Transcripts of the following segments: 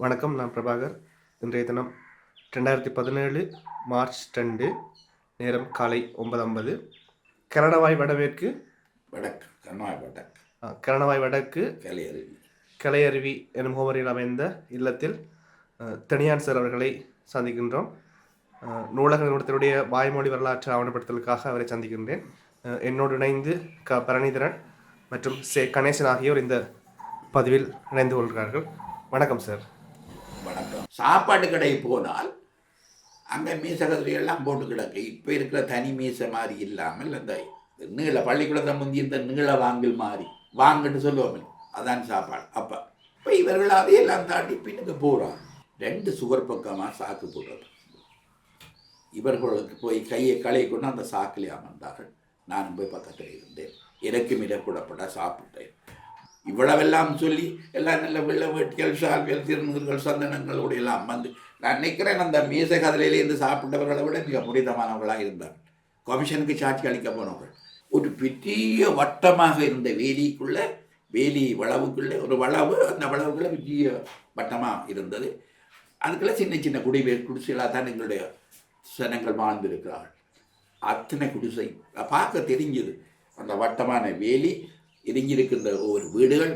வணக்கம் நான் பிரபாகர். இன்றைய தினம் ரெண்டாயிரத்தி பதினேழு மார்ச் ரெண்டு நேரம் காலை ஒன்பது ஐம்பது கரணவாய் வடமேற்கு. வடக்கு கண்மாய் வடக்கு. கரணவாய் வடக்கு. கலையருவி. கலையருவி எனும் முகவரியில் அமைந்த இல்லத்தில் தனியான் சார் அவர்களை சந்திக்கின்றோம். நூலக நிறுவனத்தினுடைய வாய்மொழி வரலாற்று ஆவணப்படுத்தலுக்காக அவரை சந்திக்கின்றேன். என்னோடு இணைந்து க. பரணிதரன் மற்றும் சே. கணேசன் ஆகியோர் இந்த பதிவில் இணைந்து கொள்கிறார்கள். வணக்கம் சார். சாப்பாட்டு கடை போனால் அங்கே மீசகதிரி எல்லாம் போட்டு கிடக்கு. இப்போ இருக்கிற தனி மீசை மாதிரி இல்லாமல் அந்த நீள பள்ளிக்கூடத்தை முந்தி இந்த நீள வாங்கல் மாதிரி. வாங்கன்னு சொல்லுவோம் அதான் சாப்பாடு. அப்போ இப்போ இவர்கள் அதையெல்லாம் தாண்டி பின்னுக்கு போகிறாங்க ரெண்டு சுவர் பக்கமாக சாக்கு போடுறது. இவர்களுக்கு போய் கையை களை கொண்டு அந்த சாக்கிலே அமர்ந்தார்கள். நானும் போய் பக்கத்தில் இருந்தேன். எனக்கும் இடக்கூடப்பட சாப்பிட்டேன். இவ்வளவெல்லாம் சொல்லி எல்லாம் நல்ல வெள்ள வேட்டிகள் ஷால்கள் திருநூறுகள் சந்தனங்களோடு எல்லாம் வந்து நான் நினைக்கிறேன் அந்த மீசை கதலையிலேருந்து சாப்பிட்டவர்களை விட மிக புனிதமானவர்களாக இருந்தார்கள் கமிஷனுக்கு சாட்சி அளிக்க போனவர்கள். ஒரு பெரிய வட்டமாக இருந்த வேலிக்குள்ளே வேலி வளவுக்குள்ளே ஒரு வளவு அந்த வளவுக்குள்ளே பெரிய வட்டமாக இருந்தது. அதுக்குள்ளே சின்ன சின்ன குடிவே குடிசைகளாக தான் எங்களுடைய சனங்கள் வாழ்ந்திருக்கிறார்கள். அத்தனை குடிசை பார்க்க தெரிஞ்சது. அந்த வட்டமான வேலி இறங்கியிருக்கின்ற ஒவ்வொரு வீடுகள்.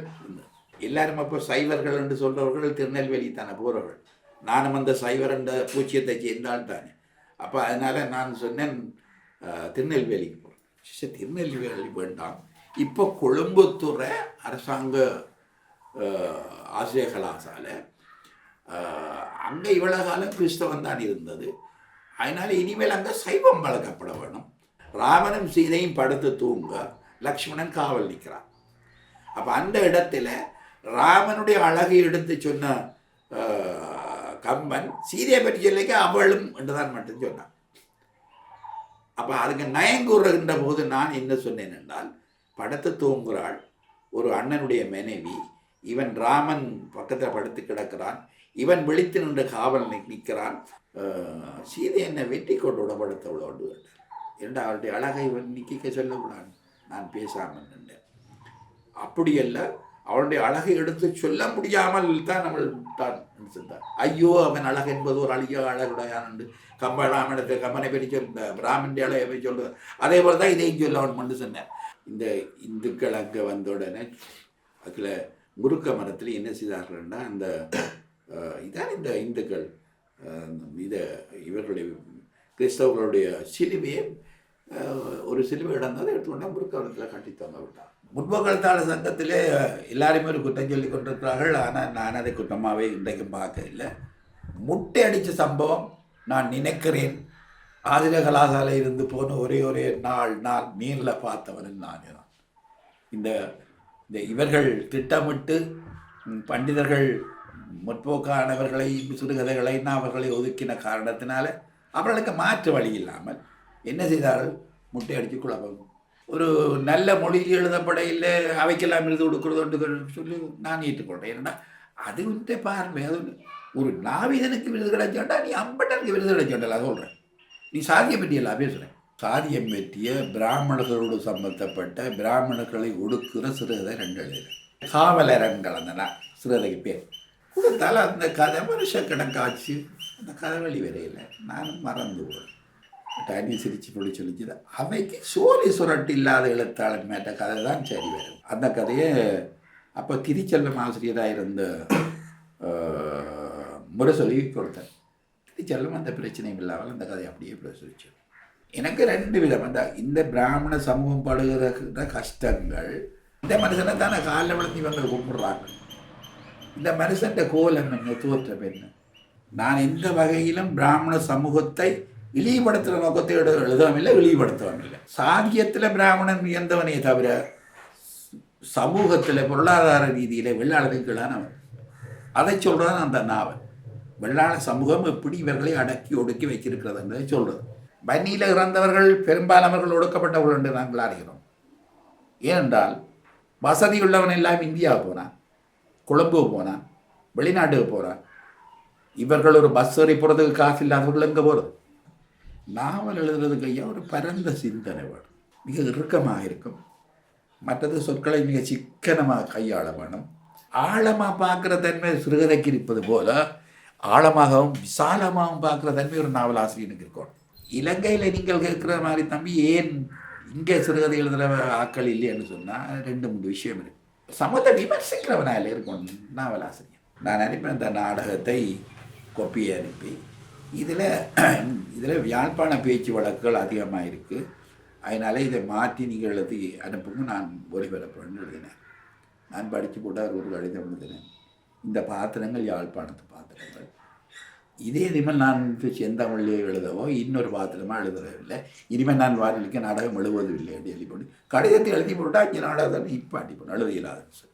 எல்லாரும் அப்போ சைவர்கள் என்று சொல்றவர்கள் திருநெல்வேலி தானே போகிறவர்கள் நானும் அந்த சைவர் என்ற பூச்சியத்தை சேர்ந்தால் தானே. அப்போ அதனால் நான் சொன்னேன் திருநெல்வேலிக்கு போகிறேன் திருநெல்வேலி வேண்டாம். இப்போ கொழும்புத்துறை அரசாங்க அஹ், ஆசிரிய கலாசாலை அங்கே இவ்வளோ காலம் கிறிஸ்தவம் தான் இருந்தது. அதனால இனிமேல் அங்கே சைவம் வளர்க்கப்பட வேணும். ராவணம் சீதையும் படுத்து தூங்க. லக்ஷ்மணன் காவல் நிற்கிறான் அப்போ அந்த இடத்துல ராமனுடைய அழகை எடுத்து சொன்ன கம்பன் சீதையை பற்றி சொல்லிக்க அவளும் என்றுதான் மட்டும் சொன்னான். அப்போ அதுக்கு நயங்கூறுகின்ற போது நான் என்ன சொன்னேன் என்றால் படுத்து தூங்குகிறாள் ஒரு அண்ணனுடைய மனைவி இவன் ராமன் பக்கத்தில் படுத்து கிடக்கிறான் இவன் விழித்து நின்று காவல் நிற்கிறான் சீதை என்னை வெட்டி கொண்டு விடப்படுத்த வேண்டும் என்று அவருடைய அழகை இவன் நிற்க சொல்லக்கூடாது நான் பேசாமல் நின்றேன் அப்படியல்ல அவளுடைய அழகை எடுத்து சொல்ல முடியாமல் தான் அவள் தான் சென்றார் ஐயோ அவன் அழகு என்பது ஒரு அழிய அழகுடையான் என்று கம்ப ராமனுக்கு கம்பனை பற்றி சொல்ல ராமனுடைய அழகை பற்றி சொல்றது அதே போல தான் இதையும் சொல்ல அவன் மட்டும் சொன்னேன் இந்த இந்துக்கள் அங்கே வந்த உடனே அதில் முருக்க மரத்தில் என்ன செய்தார்கள்னா அந்த இதான் இந்த இந்துக்கள் இதை இவர்களுடைய கிறிஸ்தவர்களுடைய சிலுவையை ஒரு சிலுவை இடந்ததை எடுத்துக்கொண்டா முற்காலத்தில் கட்டி தொங்க விட்டான் முற்பகல்தாள சங்கத்திலே எல்லாருமே ஒரு குற்றம் சொல்லி கொண்டிருக்கிறார்கள். ஆனால் நான் அதை குற்றமாகவே இன்றைக்கும் பார்க்க இல்லை. முட்டை அடித்த சம்பவம் நான் நினைக்கிறேன். ஆதிர கலாசாலை இருந்து போன ஒரே ஒரே நாள் நான் நீரில் பார்த்தவன் நான் தான். இந்த இந்த இவர்கள் திட்டமிட்டு பண்டிதர்கள் முற்போக்கானவர்களை சிறுகதைகளை அவர்களை ஒதுக்கின காரணத்தினால அவர்களுக்கு மாற்று வழி இல்லாமல் என்ன செய்தார்கள்? முட்டை அடித்து குழப்பம். ஒரு நல்ல மொழியில் எழுதப்படையில் அவைக்கெல்லாம் எழுதி கொடுக்குறது சொல்லி நான் ஏற்றுக்கொண்டேன். ஏன்னா அது வந்து பார்வை அது ஒரு நாவிதனுக்கு விருது கிடைச்சாண்டா நீ அம்பட்டனுக்கு விருது கிடைச்சாண்டா சொல்கிறேன் நீ சாதியை பற்றியெல்லாம் பேசுகிறேன் சாதியம் பற்றிய பிராமணர்களோடு சம்பந்தப்பட்ட பிராமணர்களை ஒடுக்குற சிறுகதை ரெண்டு எழுது காவலரன்கள் சிறுகதைக்கு பேர். கொடுத்தாலும் அந்த கதை வருஷக்கணக்காச்சு அந்த கதை வழி வரையில் நானும் மறந்து போகிறேன் தனி சிரிச்சு பொழி சொல்லிச்சுது. அவைக்கு சோழி சுரட்டு இல்லாத எழுத்தாளன் மேட்ட கதை தான் சரி வரும். அந்த கதையை அப்போ திருச்செல்லம் ஆசிரியராக இருந்த அஹ், முரசொலி கொடுத்தேன் திருச்செல்லம் அந்த பிரச்சனையும் இல்லாமல் அந்த கதையை அப்படியே பிரசுரிச்சு எனக்கு ரெண்டு விதம். அந்த இந்த பிராமண சமூகம் படுகிற கஷ்டங்கள் இந்த மனுஷனை தானே காலில் விழுந்து இவங்க கும்பிடுறாங்க. இந்த மனுஷன் கோலம் என்ன தோற்றம் என்ன நான் எந்த வகையிலும் பிராமண சமூகத்தை இழிவுபடுத்துகிற நோக்கத்தை எழுத எழுதவும் இல்லை இழிவுபடுத்தவும் இல்லை சாதியத்தில் பிராமணன் உயர்ந்தவனே தவிர சமூகத்தில் பொருளாதார ரீதியில் வெள்ளாளருக்கு கீழானவன் அதை சொல்கிறான் அந்த நாவல் வெள்ளாள சமூகம் எப்படி இவர்களை அடக்கி ஒடுக்கி வைத்திருக்கிறது என்பதை சொல்கிறது பன்னியில் இறந்தவர்கள் பெரும்பாலானவர்கள் ஒடுக்கப்பட்டவர்கள் என்று நாங்கள் அறிகிறோம் ஏனென்றால் வசதி உள்ளவன் எல்லாம் இந்தியா போனான் கொழும்பு போனான் வெளிநாட்டுக்கு போகிறான் இவர்கள் ஒரு பஸ் ஏறி போகிறதுக்கு காசு இல்லாதவர்கள் எங்கே போகிறது நாவல் எழுதுறதுக்கு ஐயா ஒரு பரந்த சிந்தனை வேணும். மிக இறுக்கமாக இருக்கும். மற்றது சொற்களை மிக சிக்கனமாக கையாள வேணும். ஆழமாக பார்க்குற தன்மை சிறுகதைக்கு இருப்பது போல ஆழமாகவும் விசாலமாகவும் பார்க்குற தன்மை ஒரு நாவலாசிரியனுக்கு இருக்கணும். இலங்கையில் நீங்கள் கேட்குற மாதிரி தம்பி ஏன் இங்கே சிறுகதை எழுதுகிற ஆட்கள் இல்லைன்னு சொன்னால் ரெண்டு மூணு விஷயம் இருக்கு. சமூகத்தை விமர்சிக்கிறவனால இருக்கணும் நாவலாசிரியர் நான் அனுப்பின இந்த நாடகத்தை கொப்பியை அனுப்பி இதில் இதில் யாழ்ப்பாண பேச்சு வழக்குகள் அதிகமாக இருக்குது அதனால் இதை மாற்றி நீங்கள் எழுதி அனுப்புங்க. நான் ஒளிபரப்புன்னு எழுதினேன். நான் படித்து போட்டால் ஒரு கடிதம் எழுதினேன். இந்த பாத்திரங்கள் யாழ்ப்பாணத்து பாத்திரங்கள். இதே இனிமேல் நான் செந்தமிழ்லேயே எழுதவோ இன்னொரு பாத்திரமாக எழுதுறதில்லை. இனிமேல் நான் வாரிலுக்கு நாடகம் எழுவதும் இல்லை. அப்படி எழுதி போட்டு கடிதத்தை எழுதி போட்டால் இங்கே நாடகத்தை இப்போ அடி எழுதியலாதுன்னு சொல்லி